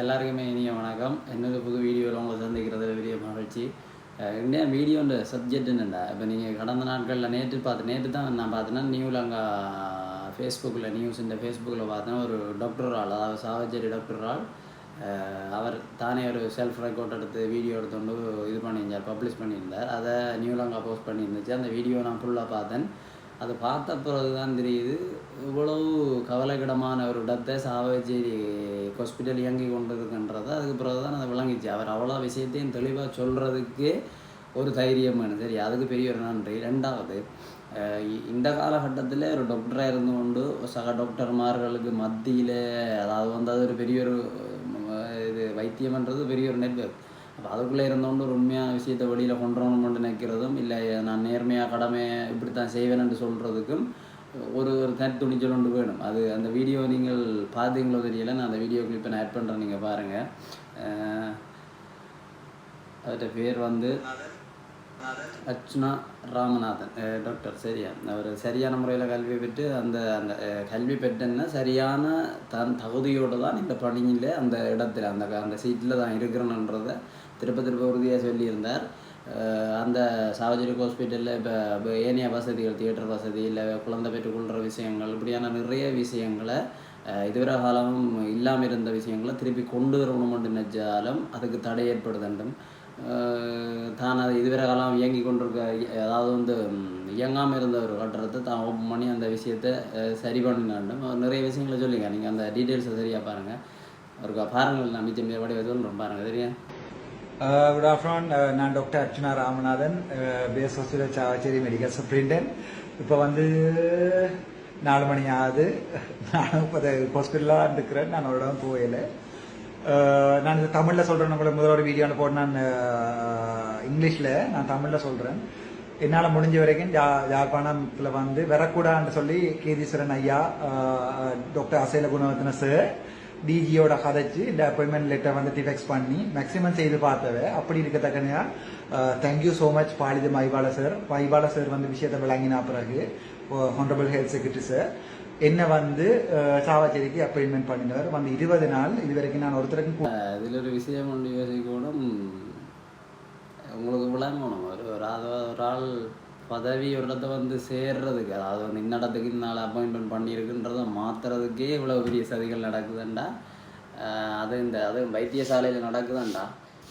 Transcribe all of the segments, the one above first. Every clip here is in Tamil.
எல்லாருக்குமே இனிய வணக்கம். என்னது புது வீடியோவில் உங்களை சந்திக்கிறதுல பெரிய மகிழ்ச்சி. என்ன வீடியோன்ற சப்ஜெக்ட் என்னண்டா? இப்போ நீங்கள் கடந்த நாட்களில் நேற்று பார்த்து நேற்று தான் நான் பார்த்தேன்னா நியூவில் அங்கே ஃபேஸ்புக்கில் நியூஸ் இந்த ஃபேஸ்புக்கில் பார்த்தேன் ஒரு டாக்டர் ஆள் அதாவது சாவச்சேரி ஆள் அவர் தானே ஒரு செல்ஃப் ரெக்கார்ட் எடுத்து வீடியோ எடுத்துட்டு இது பண்ணியிருந்தார் பப்ளிஷ் பண்ணியிருந்தார். அதை நியூலாங்கா போஸ்ட் பண்ணியிருந்துச்சு. அந்த வீடியோ நான் ஃபுல்லாக பார்த்தேன். அது பார்த்த பிறகு தான் தெரியுது இவ்வளவு கவலைக்கிடமான ஒரு இடத்தை சாவச்சேரி ஹாஸ்பிட்டல் இயங்கி கொண்டிருக்குன்றது. அதுக்கு பிறகு தான் அதை விளங்கிச்சு. அவர் அவ்வளோ விஷயத்தையும் தெளிவாக சொல்கிறதுக்கு ஒரு தைரியம் வேணும். சரி அதுக்கு பெரிய ஒரு நன்றி. ரெண்டாவது இந்த காலகட்டத்தில் ஒரு டாக்டராக இருந்து கொண்டு சக டாக்டர்மார்களுக்கு மத்தியில் அதாவது வந்து அது ஒரு பெரிய ஒரு இது வைத்தியம்ன்றது பெரிய ஒரு நெட்வொர்க் அப்போ அதுக்குள்ளே இருந்தோண்டு ஒரு உண்மையான விஷயத்தை வெளியில் கொண்டு வரணும்னு நினைக்கிறதும் இல்லை நான் நேர்மையாக கடமை இப்படி தான் செய்வேன்னு சொல்கிறதுக்கும் ஒரு ஒரு தனி துணிச்சல் ஒன்று வேணும். அது அந்த வீடியோ நீங்கள் பார்த்தீங்களோ தெரியல. நான் அந்த வீடியோ கிளிப்பை நான் ஆட் பண்ணுறேன் நீங்கள் பாருங்கள் அவர்கிட்ட பேர் வந்து அர்ச்சுனா ராமநாதன். டாக்டர் சரியா. அவர் சரியான முறையில் கல்வி பெற்று அந்த அந்த கல்வி பெற்றன்னா சரியான தன் தகுதியோடு தான் இந்த பணியில் அந்த இடத்துல அந்த அந்த சீட்டில் தான் இருக்கிறேன்றதை திருப்ப திருப்ப உறுதியாக சொல்லியிருந்தார். அந்த சாவஜரி ஹாஸ்பிட்டலில் இப்போ ஏனைய வசதிகள் தியேட்டர் வசதி இல்லை குழந்தை பெற்றுக்கொள்கிற விஷயங்கள் இப்படியான நிறைய விஷயங்களை இதுவரை காலமும் இல்லாமல் இருந்த விஷயங்களை திருப்பி கொண்டு வரணுமென்று நினைச்சாலும் அதுக்கு தடை ஏற்படுதண்டும். தான் அதை இதுவரை காலம் இயங்கி கொண்டிருக்க அதாவது வந்து இயங்காமல் இருந்த ஒரு கட்டடத்தை தான் ஓப்பன் பண்ணி அந்த விஷயத்தை சரி பண்ணினாண்டும். நிறைய விஷயங்களை சொல்லிங்க நீங்கள் அந்த டீட்டெயில்ஸை சரியாக பாருங்கள் ஒரு பாருங்கள் நான் மிச்சம் மேற்படி சொல்கிறேன் பாருங்கள் சரியா? Uh, குட் ஆஃப்டர்நூன் uh, நான் doctor Archana Ramanathan. Uh, base hospital Chavakachcheri medical superintendent இப்போ வந்து நாலு மணி ஆகுது. நானும் இப்போ ஹாஸ்பிட்டலாக இருந்துக்கிறேன். இருக்கிறேன் நான் ஒரு இடம் நான் இது தமிழில் சொல்கிறேன் உங்களை முதலோட வீடியோவில் போட்டு நான் இங்கிலீஷில் நான் தமிழில் சொல்கிறேன் என்னால் முடிஞ்ச வரைக்கும் ஜா யாழ்ப்பாணத்தில் வந்து வரக்கூடாதுன்னு சொல்லி கேதீஸ்வரன் ஐயா டாக்டர் அசைல குணவர்த்தன சார் டிஜியோட கதைச்சு இந்த அப்பாயின்மெண்ட் லெட்டர் வந்து டிஃபெக்ஸ் பண்ணி மேக்ஸிமம் செய்து பார்த்தவ அப்படி இருக்கத்தக்கனா thank you so much Palitha Mahipala sir Mahipala sir வந்து விஷயத்தை விளங்கினா பிறகு ஹானரபிள் ஹெல்த் செக்ரட்டரி சார் என்ன வந்து சாவாச்சேரிக்கு சாவச்சேரிக்கு அப்பாயின்மெண்ட் பண்ணினவர். வந்து இருபது நாள் இது வரைக்கும் நான் ஒருத்தருக்கும் இதில் ஒரு விஷயம் ஒன்று கூட உங்களுக்கு விளங்கணும். ஒரு ஒரு ஆள் பதவி ஒரு இடத்த வந்து சேர்றதுக்கு அதாவது வந்து இந்த இடத்துக்கு இந்நாள் அப்பாயின்மெண்ட் பண்ணியிருக்குன்றதை மாற்றுறதுக்கே இவ்வளோ பெரிய சதிகள் நடக்குதுண்டா? அது இந்த அது வைத்தியசாலையில் நடக்குதுண்டா?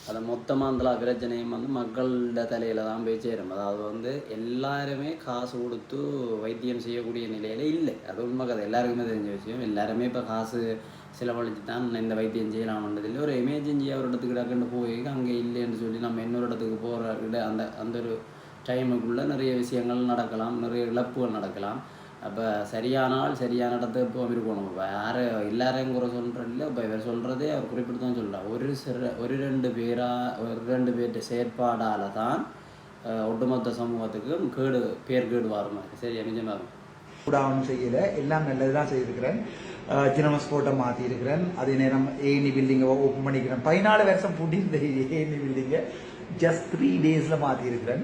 அது மொத்தமாக அந்த பிரச்சனையும் வந்து மக்களோட தலையில் தான் போய் சேரும். அதாவது வந்து எல்லாருமே காசு கொடுத்து வைத்தியம் செய்யக்கூடிய நிலையில் இல்லை. அது உண்மை கதை. எல்லாருக்குமே தெரிஞ்ச விஷயம். எல்லாருமே இப்போ காசு செலவழித்து தான் இந்த வைத்தியம் செய்யலாம்ன்றது இல்லை ஒரு எமர்ஜென்சியாக ஒரு இடத்துக்கு டக்குன்னு போய் அங்கே இல்லைன்னு சொல்லி நம்ம இன்னொரு இடத்துக்கு போகிற அந்த அந்த ஒரு டைமுக்குள்ளே நிறைய விஷயங்கள் நடக்கலாம் நிறைய இழப்புகள் நடக்கலாம். அப்போ சரியான ஆள் சரியான இடத்துக்கு இப்போ இருக்கணும் இப்போ யார் எல்லாரையும் குறை சொல்கிறதில்ல இல்லை இப்போ இவர் சொல்கிறதே அவர் குறிப்பிட்டு தான் சொல்கிறார் ஒரு சிற ஒரு ரெண்டு பேராக ஒரு ரெண்டு பேர்கிட்ட செயற்பாடால் தான் ஒட்டுமொத்த சமூகத்துக்கும் கேடு பேர் கேடு வரும் சரியா நிஜமாக கூட செய்யலை. எல்லாம் நல்லது தான் செய்திருக்கிறேன் சினமஸ் கோட்டை மாற்றிருக்கிறேன் அதே நேரம் ஏனி பில்டிங்கை ஓப்பன் பண்ணிக்கிறேன். பதினாலு வருஷம் பூட்டியிருந்த ஏனி பில்டிங்கை ஜஸ்ட் த்ரீ டேஸில் மாற்றிருக்கிறேன்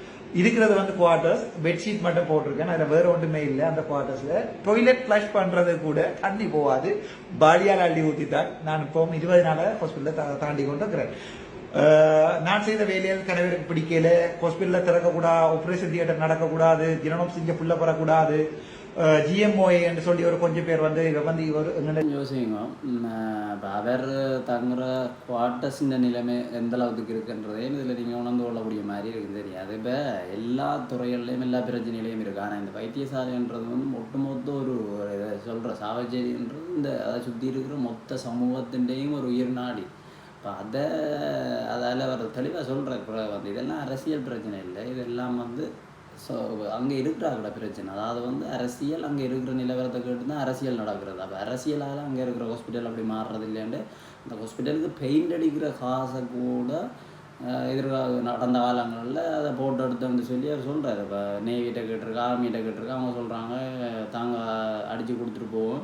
இருக்கிறது வந்து குவார்டர்ஸ் பெட்ஷீட் மட்டும் போட்டிருக்கேன். அதுல வேற ஒன்றுமே இல்லை. அந்த குவார்டர்ஸ்ல டொய்லெட் ஃபிளஷ் பண்றது கூட தண்ணி போகாது. பாடியால் அள்ளி ஊத்தி தான் நான் இப்போ இருபது நாளா ஹாஸ்பிட்டல தாண்டி கொண்டு இருக்கிறேன் நான் செய்த வேலையில் கணவருக்கு பிடிக்கல. ஹாஸ்பிட்டல்ல திறக்கக்கூடாது ஆபரேஷன் தியேட்டர் நடக்கக்கூடாது. ஜிரணம் செஞ்ச புள்ள பெறக்கூடாது. ஜிஎம்ஓஏன்னு சொல்லி ஒரு கொஞ்சம் பேர் வந்து இவ வந்து இவர் யோசிங்க இப்போ அவர் தங்குற குவார்டர்ஸின் நிலைமை எந்த அளவுக்கு இருக்குன்றதே இதில் நீங்கள் உணர்ந்து கொள்ளக்கூடிய மாதிரி இருக்குது தெரியும் அது இப்போ எல்லா துறைகள்லையும் எல்லா பிரச்சனைகளையும் இருக்குது ஆனால் இந்த வைத்தியசாலைன்றது வந்து ஒட்டுமொத்த ஒரு இதை சொல்கிற சாவச்சேரின்றது இந்த அதை சுற்றி இருக்கிற மொத்த சமூகத்தின்டையும் ஒரு உயிர் நாடி இப்போ அதை அதால் அவர் தெளிவாக சொல்கிற வந்து இதெல்லாம் அரசியல் பிரச்சனை இல்லை இதெல்லாம் வந்து ஸோ அங்கே இருக்கிறாங்கள பிரச்சனை? அதாவது வந்து அரசியல் அங்கே இருக்கிற நிலவரத்தை கேட்டு தான் அரசியல் நடக்கிறது. அப்போ அரசியலால் அங்கே இருக்கிற ஹாஸ்பிட்டல் அப்படி மாறுறது இல்லையாண்டு இந்த ஹாஸ்பிட்டலுக்கு பெயிண்ட் அடிக்கிற காசை கூட எதிர்கால நடந்த காலங்களில் அதை போட்டு எடுத்து வந்து சொல்லி அவர் சொல்கிறார் இப்போ நேவிகிட்ட கேட்டிருக்கா ஆர்மிகிட்ட கேட்டிருக்கா அவங்க சொல்கிறாங்க தாங்க அடித்து கொடுத்துட்டு போவோம்.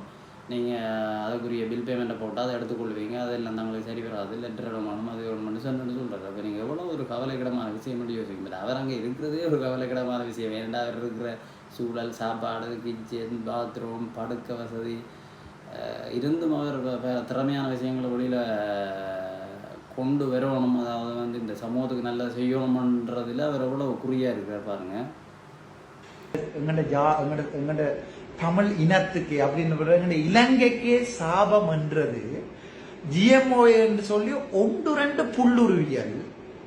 நீங்கள் அதுக்குரிய பில் பேமெண்ட்டை போட்டால் அதை எடுத்துக்கொள்வீங்க. இல்லை தங்களுக்கு சரி வராது. லெட்டர் இடமானும் அது ஒன்று மனுஷன் சொல்கிறாரு அப்போ நீங்கள் எவ்வளோ ஒரு கவலைக்கிடமான விஷயம் மட்டும் யோசிக்க முடியாது அவர் அங்கே இருக்கிறதே ஒரு கவலைக்கிடமான விஷயம். ஏன்டா அவர் இருக்கிற சூழல் சாப்பாடு கிச்சன் பாத்ரூம் படுக்க வசதி இருந்தும் அவர் திறமையான விஷயங்களை வெளியில் கொண்டு வரணும். அதாவது வந்து இந்த சமூகத்துக்கு நல்லா செய்யணுமன்றதில் அவர் எவ்வளோ குறியாக இருக்கிறார் பாருங்கள் எங்கள்கிட்ட ஜா எங்கள்கிட்ட எங்கள்கிட்ட தமிழ் இனத்துக்கு அப்படின்னு சொல்ற இலங்கைக்கே சாபம் என்றது ஜிஎம்ஓ என்று சொல்லி ஒன்று ரெண்டு புல்லுருவியல்.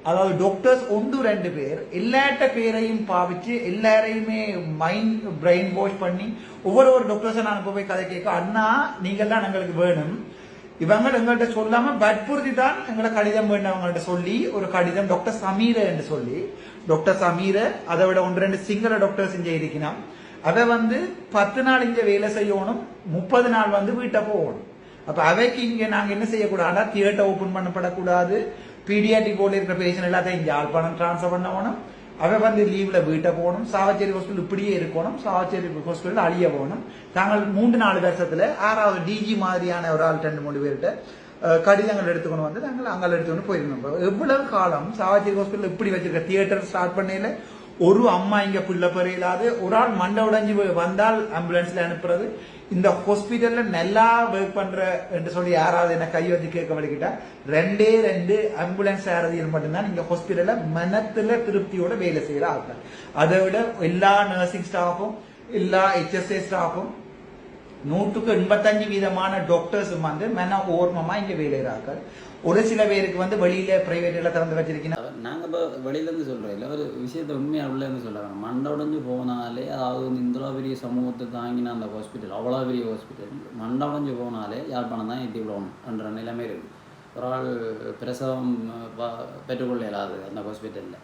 அதாவது டாக்டர்ஸ் ஒன்று ரெண்டு பேர் எல்லாட்ட பேரையும் பாவிச்சு எல்லாரையுமே மைண்ட் பிரெயின் வாஷ் பண்ணி ஒவ்வொரு ஒரு டாக்டர்ஸை நான் போய் கதை கேட்க அண்ணா நீங்கள்லாம் எங்களுக்கு வேணும். இவங்க எங்கள்கிட்ட சொல்லாம வற்புறுத்தி தான் எங்களை கடிதம் வேண்டவங்கள்ட்ட சொல்லி ஒரு கடிதம் டாக்டர் சமீர என்று சொல்லி டாக்டர் சமீர அதை விட ஒன்று ரெண்டு சிங்கள டாக்டர்ஸ் இங்கே இருக்கணும் அவ வந்து பத்து நாள் இங்க வேலை செய்யணும் முப்பது நாள் வந்து வீட்டை போகணும். அப்ப அவைக்கு இங்க நாங்க என்ன செய்யக்கூடாதா தியேட்டர் ஓபன் பண்ணப்படக்கூடாது. பீடியாட்டிக் போர்டில் இருக்கிற பேஷண்ட் எல்லாத்தையும் இங்க யாழ்ப்பாணம் டிரான்ஸ்ஃபர் பண்ணணும். அவ வந்து லீவ்ல வீட்டை போகணும் சாவச்சேரி ஹாஸ்பிட்டல் இப்படியே இருக்கணும் சாவச்சேரி ஹாஸ்பிட்டல் அழிய போகணும். நாங்கள் மூன்று நாலு வருஷத்துல ஆறாவது டிஜி மாதிரியான ஒரு ஆள் ரெண்டு மூணு பேர்கிட்ட கடிதங்கள் எடுத்துக்கணும் வந்து நாங்கள் அங்கே எடுத்துக்கொண்டு போயிருந்தோம். எவ்வளவு காலம் சாவச்சேரி ஹாஸ்பிட்டல் இப்படி வச்சிருக்க தியேட்டர் ஸ்டார்ட் பண்ணையில? ஒரு அம்மா இங்க பிள்ளை பெறையிலாது ஒரு ஆள் மண்டை உடைஞ்சு வந்தால் ஆம்புலன்ஸ்ல அனுப்புறது. இந்த ஹாஸ்பிட்டல்ல நல்லா ஒர்க் பண்ற என்று சொல்லி யாராவது என்ன கை வச்சு கேட்க வலிக்கிட்டா ரெண்டே ரெண்டு ஆம்புலன்ஸ் சாரதிகள் மட்டும்தான் இங்க ஹாஸ்பிட்டல்ல மனத்துல திருப்தியோட வேலை செய்யற ஆட்கள். அதை விட எல்லா நர்சிங் ஸ்டாஃபும் எல்லா ஹெச்எஸ்ஏ ஸ்டாஃபும் நூற்றுக்கு எண்பத்தஞ்சு வீதமான டாக்டர்ஸும் வந்து மன ஓர்மமா இங்க வேலைகிறார்கள் ஒரு சில பேருக்கு வந்து வெளியில எல்லாம் திறந்து வச்சிருக்கீங்க நாங்கள் இப்போ வெளியிலேருந்து சொல்கிறோம் இல்லை ஒரு விஷயத்தை உண்மையாக உள்ளேருந்து சொல்கிறாங்க மண்டை உடஞ்சு போனாலே அதாவது வந்து இந்தளவு பெரிய சமூகத்தை தாங்கின அந்த ஹாஸ்பிட்டல் அவ்வளோ பெரிய ஹாஸ்பிட்டல் மண்டை உடஞ்சு போனாலே யாழ்ப்பாணம் தான் ஏற்றி விடணும் என்ற நிலைமை இருக்குது ஒரு ஆள் பிரசவம் ப- பெற்றுக்கொள்ள இயலாது அந்த ஹாஸ்பிட்டலில்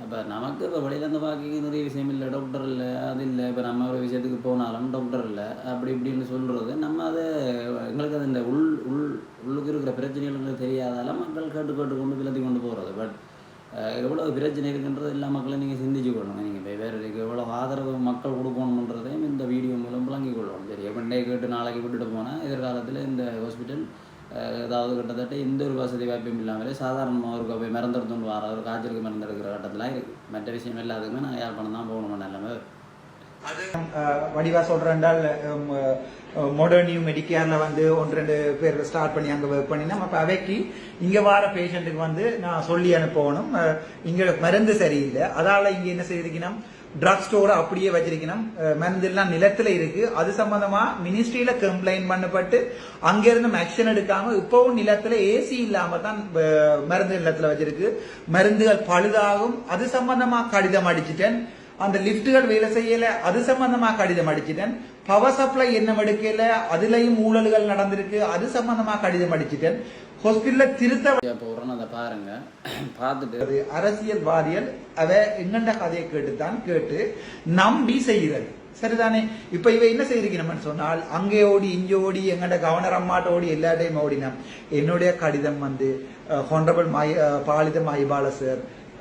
அப்போ நமக்கு இப்போ வெளியிலேருந்து பார்க்க நிறைய விஷயம் இல்லை டாக்டர் இல்லை அது இல்லை. இப்போ நம்ம ஒரு விஷயத்துக்கு போனாலும் டாக்டர் இல்லை. அப்படி இப்படின்னு சொல்கிறது நம்ம அதை எங்களுக்கு அது இந்த உள் உள் உள்ளுக்கு இருக்கிற பிரச்சனைகள் தெரியாதாலும் தெரியாதால மக்கள் கேட்டு கேட்டு கொண்டு விலத்தி கொண்டு போகிறது பட் எவ்வளோ பிரச்சனை இருக்குன்றது எல்லா மக்களும் நீங்கள் சிந்திச்சுக்கொள்ளணும் நீங்கள் இப்போ வேறு இதுக்கு எவ்வளோ ஆதரவு மக்கள் கொடுக்கணுன்றதையும் இந்த வீடியோ மூலம் விளங்கி கொள்ளணும். சரி எப்பண்டே கேட்டு நாளைக்கு விட்டுட்டு போனால் எதிர்காலத்தில் இந்த ஹாஸ்பிட்டல் ஏதாவது கிட்டத்தட்ட எந்த ஒரு வசதி வாய்ப்பும் இல்லாமலே சாதாரணமாக ஒரு போய் மறந்துடுத்துன்னு வர ஒரு காய்ச்சலுக்கு மறந்துடுக்கிற கட்டத்தில் இருக்குது மற்ற விஷயம் எல்லாத்துக்குமே நான் யாழ்ப்பாணம் தான் போகணுமா எல்லாமே வடிவா சொல்றேன்டால் மொடர்னியூ மெடிக்கேர்ல வந்து ஒன்று ரெண்டு பேர் ஸ்டார்ட் பண்ணி அங்க ஒர்க் பண்ணினா அப்ப அவைக்கு இங்க வர பேஷண்ட்டுக்கு வந்து நான் சொல்லி அனுப்பணும். இங்கே இங்க மருந்து சரியில்லை. அதால இங்க என்ன செய்திருக்கீங்கன்னா ட்ரக் ஸ்டோரை அப்படியே வச்சிருக்கணும். மருந்தெல்லாம் மருந்து எல்லாம் நிலத்துல இருக்கு. அது சம்பந்தமா மினிஸ்ட்ரியில கம்ப்ளைண்ட் பண்ணப்பட்டு அங்க இருந்து ஆக்ஷன் எடுக்காம இப்பவும் நிலத்துல ஏசி இல்லாம தான் மருந்து நிலத்துல வச்சிருக்கு. மருந்துகள் பழுதாகும். அது சம்பந்தமா கடிதம் அடிச்சிட்டேன். அந்த லிப்டுகள் வேலை செய்யல அது சம்பந்தமா கடிதம் அடிச்சிட்டேன். பவர் சப்ளை என்ன எடுக்கல அதுலயும் ஊழல்கள் நடந்திருக்கு அது சம்பந்தமா கடிதம் அடிச்சிட்டேன். ஹாஸ்பிட்டல்ல திருத்த போகிறோன்னு அதை பாருங்கள் பார்த்துட்டு. அது அரசியல்வாதிகள் அவ எங்கண்ட கதையை கேட்டுத்தான் கேட்டு நம்பி செய்கிறது சரிதானே? இப்ப இவ என்ன செய்திருக்கணும்னு சொன்னால் அங்கே ஓடி இங்கே ஓடி எங்கண்ட கவர்னர் அம்மாட்ட ஓடி எல்லா டைம் ஓடினோம் என்னுடைய கடிதம் வந்து ஹானரபிள் மை பாலித மைபால சார்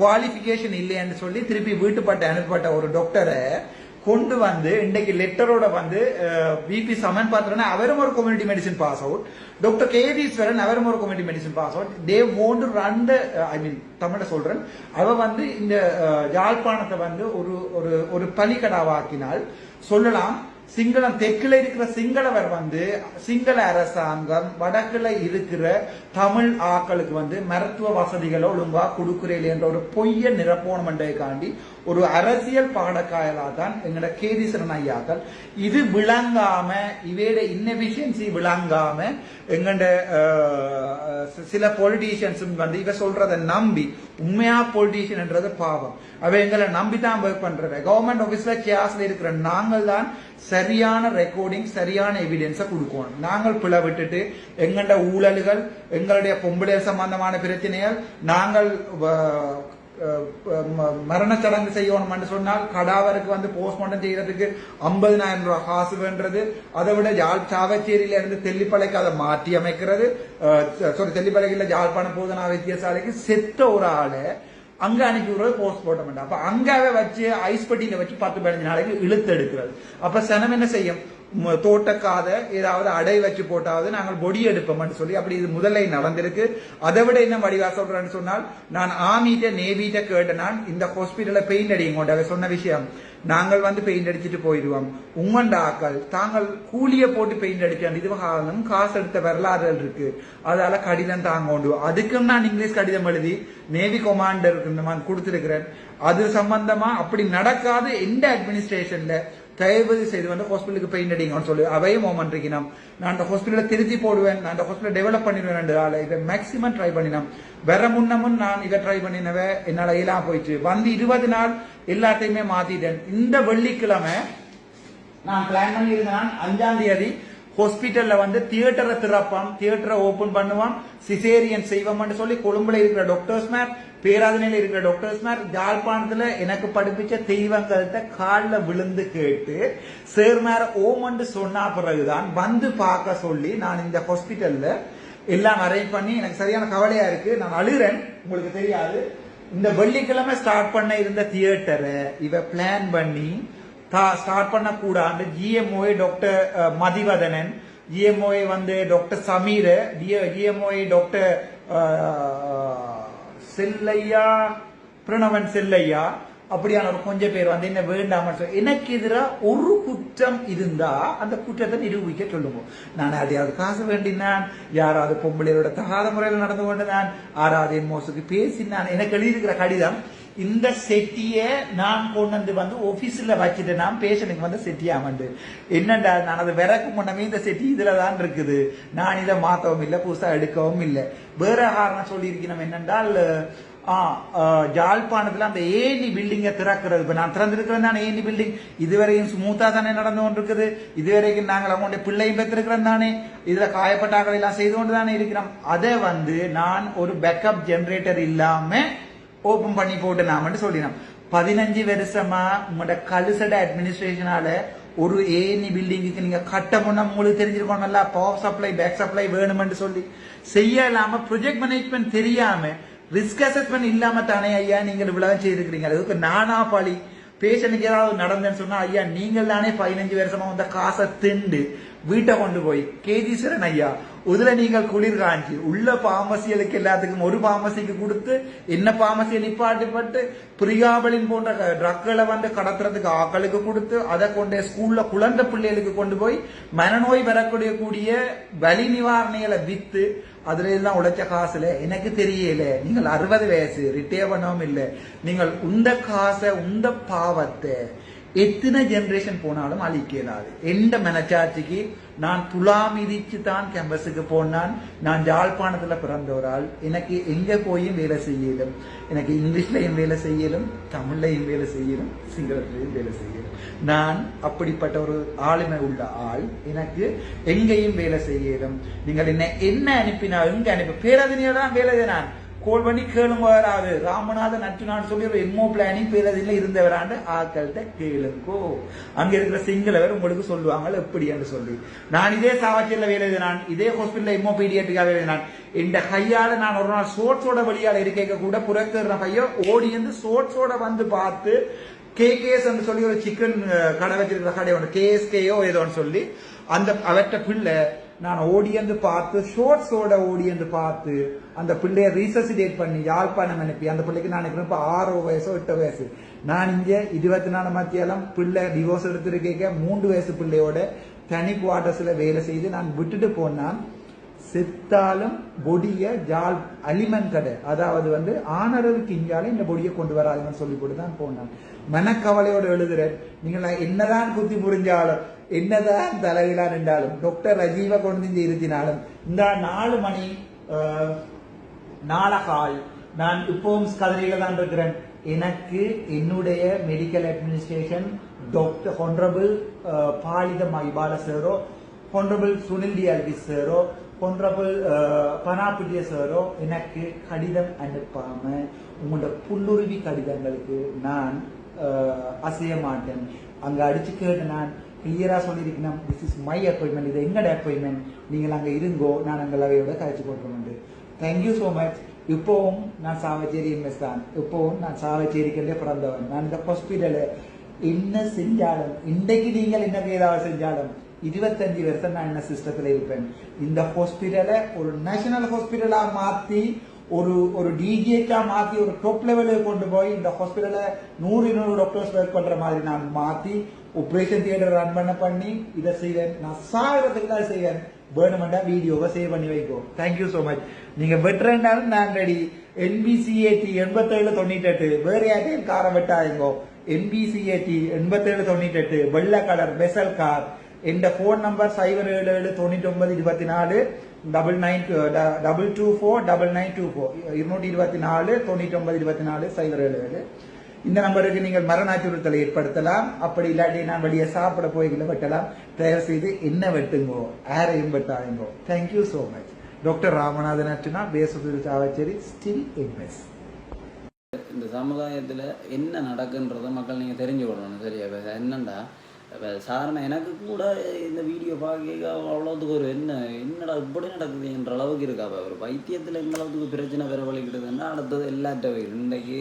குவாலிஃபிகேஷன் இல்லைன்னு சொல்லி திருப்பி வீட்டுப்பட்ட அனுப்பப்பட்ட ஒரு டாக்டரை கொண்டு வந்து இன்றைக்கு லெட்டரோட வந்து பிபி சமன் பாத்திரனா அவரும் ஒரு community medicine pass out doctor K Kethiswaran அவரும் ஒரு கம்யூனிட்டி மெடிசன் பாஸ் அவுட் தே ஓண்டு ரன் ஐ மீன் தமிழ சொல்றேன். அவ வந்து இந்த யாழ்ப்பாணத்தை வந்து ஒரு ஒரு ஒரு பலிக்கடாவாக்கினால் சொல்லலாம். சிங்களம் தெற்குல இருக்கிற சிங்களவர் வந்து சிங்கள அரசாங்கம் வடக்குல இருக்கிற தமிழ் ஆக்களுக்கு வந்து மருத்துவ வசதிகளை ஒழுங்கா கொடுக்குறேன் என்ற ஒரு பொய்ய நிரப்போணமண்டைக்காண்டி ஒரு அரசியல் பாடக்காயலா தான் எங்களோட கேதீசரன் ஐயாக்கள். இது விளங்காம இவையோட இன்னெபிஷியன்சி விளங்காம எங்கட சில பொலிட்டீஷியன்ஸும் வந்து இவ சொல்றதை நம்பி உண்மையா பொலிட்டீஷியன்ன்றது பாவம். அவ எங்களை நம்பி தான் ஒர்க் பண்றவ கவர்மெண்ட் ஆபீஸ்ல கேஸ்ல இருக்கிற நாங்கள் தான் சரியான ரெக்கார்டிங் சரியான எவிடன்ஸை கொடுக்கணும். நாங்கள் பிளவிட்டுட்டு எங்கள்ட ஊழல்கள் எங்களுடைய பொம்பளை சம்பந்தமான பிரச்சனைகள் நாங்கள் மரண சடங்கு செய்யணும்னு சொன்னால் கடாவருக்கு வந்து போஸ்ட்மார்ட்டம் செய்யறதுக்கு ஐம்பதினாயிரம் ரூபாய் காசு வேண்டது அதை விட யாழ் சாவச்சேரியில இருந்து தெல்லிப்பளைக்கு அதை மாற்றி அமைக்கிறது சாரி தெல்லிப்பளைக்கு யாழ்ப்பாண போதனா வைத்தியசாலைக்கு செத்த ஒரு ஆளை அங்க அனுப்பி விடுறது போஸ்ட் வேண்டாம் அப்ப அங்காவே வச்சு ஐஸ் பெட்டியில வச்சு பத்து பதினஞ்சு நாளைக்கு இழுத்து எடுக்கிறது. அப்ப சனம் என்ன செய்யும்? தோட்டக்காத ஏதாவது அடை வச்சு போட்டாவது நாங்கள் பொடி எடுப்போம்னு சொல்லி அப்படி இது முதல்ல நடந்திருக்கு. அதை விட என்ன வடிவா சொல்றேன்னு சொன்னால் நான் ஆமீட்ட நேவிட்ட கேட்ட நான் இந்த ஹாஸ்பிட்டல பெயிண்ட் அடிங்க கொண்டு சொன்ன விஷயம். நாங்கள் வந்து பெயிண்ட் அடிச்சுட்டு போயிடுவோம். உங்கண்ட ஆக்கள் தாங்கள் கூலிய போட்டு பெயிண்ட் அடிச்சாண்டு இது காரணம் காசு எடுத்த வரலாறுகள் இருக்கு. அதால கடிதம் தாங்க உண்டு அதுக்கும் நான் இங்கிலீஷ் கடிதம் எழுதி நேவி கொமாண்டருக்கு நான் கொடுத்துருக்கிறேன். அது சம்பந்தமா அப்படி நடக்காது எந்த அட்மினிஸ்ட்ரேஷன்ல தயவு செய்து வந்து ஹாஸ்பிட்டலுக்கு பெயிண்ட் அடிங்கன்னு சொல்லி. அவையும் ஓமன் இருக்கணும் நான் அந்த ஹாஸ்பிட்டலை திருத்தி போடுவேன். நான் அந்த ஹாஸ்பிட்டல் டெவலப் பண்ணிடுவேன் ரெண்டு ஆளை இதை மேக்சிமம் ட்ரை பண்ணினோம் வேற முன்னமும் நான் இதை ட்ரை பண்ணினவ என்னால் இயலாம் போயிடுச்சு. வந்து இருபது நாள் எல்லாத்தையுமே மாத்திட்டேன். இந்த வெள்ளிக்கிழமை நான் பிளான் பண்ணியிருந்தேன். அஞ்சாம் தேதி ஹாஸ்பிட்டல்ல வந்து தியேட்டரை திறப்பான். தியேட்டரை ஓபன் பண்ணுவான். சிசேரியன் செய்வோம்னு சொல்லி கொழும்புல இருக்கிற டாக்டர்ஸ் மேர் பேராதனையில இருக்கிற டாக்டர்ஸ் மேர் யாழ்ப்பாணத்துல எனக்கு படிப்பிச்ச தெய்வங்கள்ட்ட காலில் விழுந்து கேட்டு சேர் மேர ஓமன்னு சொன்னா பிறகுதான் வந்து பார்க்க சொல்லி நான் இந்த ஹாஸ்பிட்டல்ல எல்லாம் அரேஞ்ச் பண்ணி எனக்கு சரியான கவலையா இருக்கு. நான் அழுகிறேன் உங்களுக்கு தெரியாது. இந்த வெள்ளிக்கிழமை ஸ்டார்ட் பண்ண இருந்த தியேட்டரை இவ பிளான் பண்ணி ஸ்டார்ட் பண்ண கூடாது. GMOA doctor Mathivathanan. ஜிஎம்ஓஏ வந்து doctor Sameer GMOA doctor Chellaiah Pranavan Chellaiah அப்படியான ஒரு கொஞ்சம் பேர் வந்து என்ன வேண்டாமல் சொல்லி எனக்கு எதிராக ஒரு குற்றம் இருந்தா அந்த குற்றத்தை நிரூபிக்க சொல்லுவோம். நான் அதையாவது காசு வேண்டினான் யாராவது பொம்பளையோட தகாத முறையில் நடந்து கொண்டு நான் ஆறாவது மோசுக்கு பேசினான். எனக்கு எழுதியிருக்கிற கடிதம் இந்த செட்டிய நான் கொண்டு வந்து வந்து ஆபீஸ்ல வச்சுட்டு நான் பேஷனுக்கு வந்து செட்டியாமண்டு என்னடா நான் அதை விறக்கு முன்னமே இந்த செட்டி இதுல தான் இருக்குது. நான் இதை மாத்தவும் இல்லை புதுசா எடுக்கவும் இல்லை. வேற காரணம் சொல்லியிருக்கணும் என்னென்றால் யாழ்ப்பாணத்தில் அந்த ஏனி பில்டிங்கை திறக்கிறது. இப்போ நான் திறந்திருக்கிறேன் தானே ஏனி பில்டிங் இதுவரையும் ஸ்மூத்தாக தானே நடந்து கொண்டிருக்குது. இதுவரைக்கும் நாங்கள் அவங்களுடைய பிள்ளையும் பெற்றிருக்கிறோம் தானே. இதில் காயப்பட்டாக்கள் எல்லாம் செய்து கொண்டு தானே இருக்கிறோம். அதை வந்து நான் ஒரு பேக்கப் ஜென்ரேட்டர் இல்லாமல் ஓப்பன் பண்ணி போட்டு நாமன்னு சொல்லினோம். பதினஞ்சு வருஷமா உங்களோட கலுசட அட்மினிஸ்ட்ரேஷனால ஒரு ஏனி பில்டிங்குக்கு நீங்க கட்டமுன்னா உங்களுக்கு தெரிஞ்சிருக்கணும்ல? பவர் சப்ளை பேக் சப்ளை வேணும்னு சொல்லி. செய்ய ப்ரொஜெக்ட் மேனேஜ்மெண்ட் தெரியாம ரிஸ்க் அசஸ்மெண்ட் இல்லாம தானே ஐயா நீங்கள் இவ்வளவு செய்திருக்கிறீங்க. அதுக்கு நானா பழி. பேஷனுக்கு ஏதாவது நடந்தேன்னு சொன்னா ஐயா நீங்கள் தானே பதினஞ்சு வருஷமா வந்த காசை திண்டு வீட்டை கொண்டு போய் கேஜீஸ்வரன் ஐயா இதுல நீங்கள் குளிர் காஞ்சி உள்ள பாமசிகளுக்கு எல்லாத்துக்கும் ஒரு பாமசிக்கு கொடுத்து என்ன பாமசியை நிப்பாட்டிப்பட்டு பிரியாபலின் போன்ற ட்ரக்களை வந்து கடத்துறதுக்கு ஆக்களுக்கு கொடுத்து அதை கொண்டு ஸ்கூல்ல குழந்தை பிள்ளைகளுக்கு கொண்டு போய் மனநோய் வரக்கூடிய கூடிய வலி நிவாரணிகளை வித்து அதுல எல்லாம் உழைச்ச காசுல எனக்கு தெரியல. நீங்கள் அறுபது வயசு ரிட்டையர் பண்ணவும் இல்லை. நீங்கள் உந்த காசை உந்த பாவத்தை எத்தனை ஜென்ரேஷன் போனாலும் அழிக்க இயலாது எந்த மனச்சாட்சிக்கு நான் துலா மிதிச்சு தான் கேம்பஸுக்கு போனான். நான் யாழ்ப்பாணத்தில் பிறந்த ஒரு ஆள் எனக்கு எங்க போயும் வேலை செய்யலும். எனக்கு இங்கிலீஷ்லையும் வேலை செய்யலும் தமிழ்லையும் வேலை செய்யலும் சிங்களத்திலையும் வேலை செய்யலும். நான் அப்படிப்பட்ட ஒரு ஆளுமை உள்ள ஆள். எனக்கு எங்கேயும் வேலை செய்யலும். நீங்கள் என்ன என்ன அனுப்பினா எங்க அனுப்பி. பேரதினியோட தான் வேலை நான் கோல் பண்ணி கேளுங்க வராது. ராமநாதன் அர்ஜுனான்னு சொல்லி ஒரு எம்ஓ பிளானிங் பேரதில் இருந்தவராண்டு ஆக்கள்கிட்ட கேளுங்கோ. அங்க இருக்கிற சிங்களவர் உங்களுக்கு சொல்லுவாங்க எப்படி என்று சொல்லி. நான் இதே சாவாச்சியில் வேலை எழுதினான் இதே ஹாஸ்பிட்டல் எம்ஓ பீடியாட்ரிக்காக எழுதினான் இந்த கையால நான் ஒரு நாள் சோட்ஸோட வழியால் இருக்க கூட புறக்கிற கையோ ஓடி வந்து சோட்ஸோட வந்து பார்த்து கேகேஎஸ் சொல்லி ஒரு சிக்கன் கடை வச்சிருக்கிற கடை ஒன்று கேஎஸ்கேயோ ஏதோன்னு சொல்லி அந்த அவற்ற பிள்ளை நான் ஓடியந்து பார்த்து ஷோர்ட்ஸோட ஓடியந்து பார்த்து அந்த பிள்ளைய ரீசசிடேட் பண்ணி யாழ்ப்பாணம் அனுப்பி அந்த பிள்ளைக்கு நான் நினைக்கிறேன் இப்போ ஆறோ வயசோ எட்டு வயசு. நான் இங்கே இருபத்தி நாலு மத்தியாலம் பிள்ளை டிவோர்ஸ் எடுத்திருக்கேன் மூன்று வயசு பிள்ளையோட தனி குவார்டர்ஸ்ல வேலை செய்து நான் விட்டுட்டு போனான். செத்தாலும் பொடிய ஜால் அலிமன் கடை அதாவது வந்து ஆனரவுக்கு இங்கால இந்த பொடியை கொண்டு வராதுன்னு சொல்லி போட்டு தான் போனான். மனக்கவலையோட எழுதுறேன். நீங்கள் என்னதான் குத்தி புரிஞ்சாலும் என்னதான் தலைவிழா நின்றாலும் டாக்டர் ரஜீவ கொண்டு வந்து இருத்தினாலும் இந்த நாலு மணி நாளகால் நான் இப்பவும் கதிரையில தான் இருக்கிறேன் எனக்கு என்னுடைய medical administration doctor honourable Palitha Maipala சேரோ honourable Sunil டிஆர்பி சேரோ ஹொன்ரபிள் பனாபிட்டிய சேரோ எனக்கு கடிதம் அனுப்பாம உங்களோட புல்லுருவி கடிதங்களுக்கு நான் அசைய மாட்டேன் அங்க அடிச்சு கேட்டு நான் கிளியராக சொல்லியிருக்கணும். திஸ் இஸ் மை அப்பாயின்மெண்ட் இது என்னோட அப்பாயின்மெண்ட் நீங்கள் அங்கே இருங்கோ. நான் அங்கே அவையோட கழிச்சு கொடுக்கணும் தேங்க்யூ ஸோ மச் இப்போவும் நான் சாவச்சேரி எம்எஸ் தான். இப்போவும் நான் சாவச்சேரிக்கே பிறந்தவன். நான் இந்த ஹாஸ்பிட்டலு என்ன செஞ்சாலும் இன்றைக்கு நீங்கள் என்ன ஏதாவது செஞ்சாலும் இருபத்தஞ்சு வருஷம் நான் என்ன சிஸ்டத்தில் இருப்பேன். இந்த ஹாஸ்பிட்டலை ஒரு நேஷனல் ஹாஸ்பிட்டலாக மாற்றி ஒரு ஒரு டிஜிஹெச்சா மாற்றி ஒரு டாப் லெவலுக்கு கொண்டு போய் இந்த ஹாஸ்பிட்டலை நூறு நூறு டாக்டர்ஸ் ஒர்க் பண்ணுற மாதிரி நான் மாற்றி ஆப்ரேஷன் தியேட்டர் ரன் பண்ண பண்ணி இதை செய்வேன். நான் சாகிறதுக்கு தான் செய்வேன். வேணுமெண்டா வீடியோவை சேவ் பண்ணி வைக்கோ. தேங்க்யூ ஸோ மச் நீங்க வெட்டுறேன்னாலும் நான் ரெடி என்பிசிஏடி எண்பத்தேழு தொண்ணூத்தெட்டு. வேற யார்ட்டையும் காரை வெட்டாயுங்கோ என்பிசிஏடி எண்பத்தேழு தொண்ணூத்தெட்டு. வெள்ளை கலர் பெசல் கார் என்ற ஃபோன் நம்பர் சைபர் ஏழு ஏழு தொண்ணூற்றி ஒன்பது இருபத்தி நாலு. Double nine double two four double nine two four இருநூற்றி இருபத்தி நாலு தொண்ணூற்றி ஒன்பது இருபத்தி நாலு சைபர் ஏழு ஏழு. இந்த நம்பருக்கு நீங்கள் மரண அச்சுறுத்தலை ஏற்படுத்தலாம். அப்படி இல்லாட்டி நான் வெளியே சாப்பிட போய்களை வெட்டலாம். தயவு செய்து என்ன வெட்டுங்கோ யாரையும் வெட்டாதீங்கோ. Thank you so much doctor Ramanathan Archuna பேசுபுரி Chavakachcheri still MS இந்த சமுதாயத்தில் என்ன நடக்குன்றதை மக்கள் நீங்கள் தெரிஞ்சு விடணும் சரியா என்னண்டா? இப்போ சாதாரண எனக்கு கூட இந்த வீடியோ பார்க்க அவ்வளோத்துக்கு ஒரு என்ன என்னடா இப்படி நடக்குதுன்ற அளவுக்கு இருக்கா. ஒரு வைத்தியத்தில் எந்த அளவுக்கு பிரச்சனை வரவழைக்கிறதுன்னா அடுத்தது எல்லாட்ட இன்றைக்கு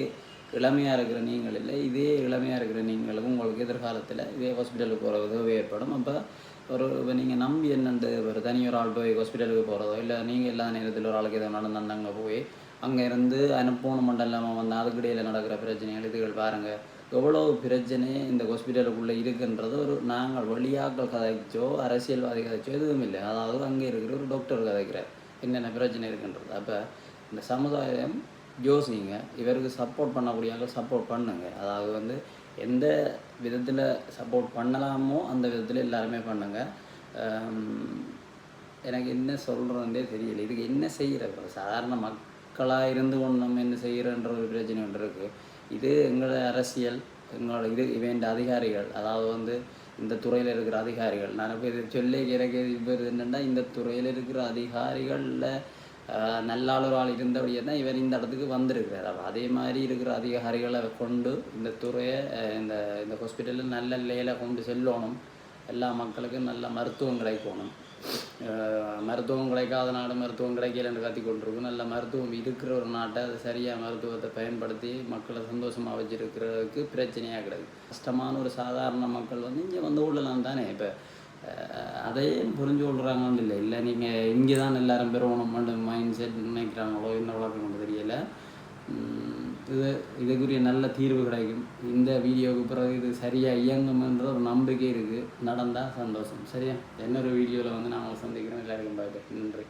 இளமையாக இருக்கிற நீங்கள் இல்லை இதே இளமையாக இருக்கிற நீங்களும் உங்களுக்கு எதிர்காலத்தில் இதே ஹாஸ்பிட்டலுக்கு போகிற உதவி ஏற்படும். அப்போ ஒரு இப்போ நீங்கள் நம்பி என்னென்று ஒரு தனி ஒரு ஆள் போய் ஹாஸ்பிட்டலுக்கு போகிறதோ இல்லை நீங்கள் எல்லா நேரத்தில் ஒரு ஆளுக்கு எதாவது நடந்தாங்க அங்கே போய் அங்கே இருந்து அனுப்பணும் மட்டும் வந்து அதுக்கிடையில் நடக்கிற பிரச்சனைகள் இதுகள் பாருங்கள் எவ்வளோ பிரச்சனை இந்த ஹாஸ்பிட்டலுக்குள்ளே இருக்குன்றது ஒரு நாங்கள் வழியாக்கள் கதைச்சோ அரசியல்வாதி கதைச்சோ எதுவும் இல்லை. அதாவது அங்கே இருக்கிற ஒரு டாக்டர் கதைக்கிறார். என்னென்ன பிரச்சனை இருக்குன்றது. அப்போ இந்த சமுதாயம் யோசிங்க. இவருக்கு சப்போர்ட் பண்ணக்கூடியவங்க சப்போர்ட் பண்ணுங்க. அதாவது வந்து எந்த விதத்தில் சப்போர்ட் பண்ணலாமோ அந்த விதத்தில் எல்லாருமே பண்ணுங்க. எனக்கு என்ன சொல்கிறதுன்றே தெரியல. இதுக்கு என்ன செய்கிற சாதாரண மக்களாக இருந்து கொண்டு நம்ம என்ன செய்கிறன்ற ஒரு பிரச்சனை ஒன்று இருக்குது இது எங்களோட அரசியல் எங்களோட இது இவன் அதிகாரிகள் அதாவது வந்து இந்த துறையில் இருக்கிற அதிகாரிகள். நான் இப்போ இது சொல்லி எனக்கு இப்போ என்னென்னா இந்த துறையில் இருக்கிற அதிகாரிகளில் நல்ல ஆள் இருந்தபடியே தான் இவர் இந்த இடத்துக்கு வந்திருக்கிறார். அப்போ அதே மாதிரி இருக்கிற அதிகாரிகளை கொண்டு இந்த துறையை இந்த இந்த ஹாஸ்பிட்டலில் நல்ல நிலையில் கொண்டு செல்லணும். எல்லா மக்களுக்கும் நல்ல மருத்துவம் கிடைக்கணும் மருத்துவம் கிடைக்காத நாடு மருத்துவம் கிடைக்கலன்னு கத்தி கொண்டிருக்கும். நல்ல மருத்துவம் இருக்கிற ஒரு நாட்டை அது சரியாக மருத்துவத்தை பயன்படுத்தி மக்களை சந்தோஷமாக வச்சிருக்கிறதுக்கு பிரச்சனையாக கிடையாது கஷ்டமான ஒரு சாதாரண மக்கள் வந்து இங்கே வந்து உள்ளலாம் தானே. இப்போ அதையும் புரிஞ்சு கொள்கிறாங்கன்னு இல்லை. இல்லை நீங்கள் இங்கே தான் எல்லாரும் பெறணும் மைண்ட் செட் நினைக்கிறாங்களோ என்ன வழக்கம் தெரியலை. இது இதுக்குரிய நல்ல தீர்வு கிடைக்கும். இந்த வீடியோவுக்கு பிறகு இது சரியாக இயங்கும்ன்ற ஒரு நம்பிக்கை இருக்குது நடந்தால் சந்தோஷம். சரியா? என்னொரு வீடியோவில் வந்து நான் உங்களை சந்திக்கிறேன். எல்லாருக்கும் பாய் நன்றி.